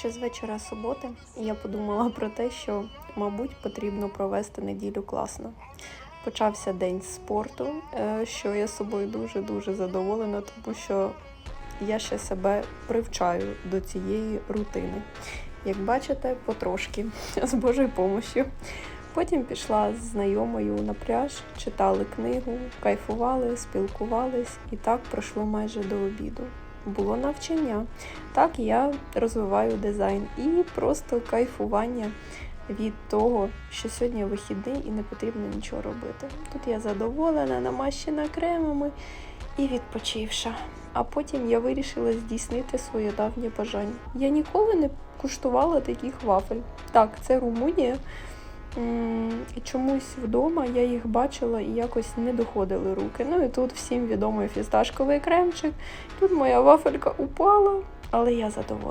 Ще з вечора суботи я подумала про те, що, мабуть, потрібно провести неділю класно. Почався день спорту, е, що я собою дуже-дуже задоволена, тому що я ще себе привчаю до цієї рутини. Як бачите, потрошки з Божою помощю. Потім пішла з знайомою на пляж, читали книгу, кайфували, спілкувались, і так пройшло майже до обіду. Було навчання. Так я розвиваю дизайн і просто кайфування від того, що сьогодні вихідний і не потрібно нічого робити. Тут я задоволена, намащена кремами і відпочивша. А потім я вирішила здійснити своє давнє бажання. Я ніколи не куштувала таких вафель. Так, це Румунія. Чомусь вдома я їх бачила і якось не доходили руки. Ну і тут всім відомий фісташковий кремчик. Тут моя вафелька упала, але я задоволена.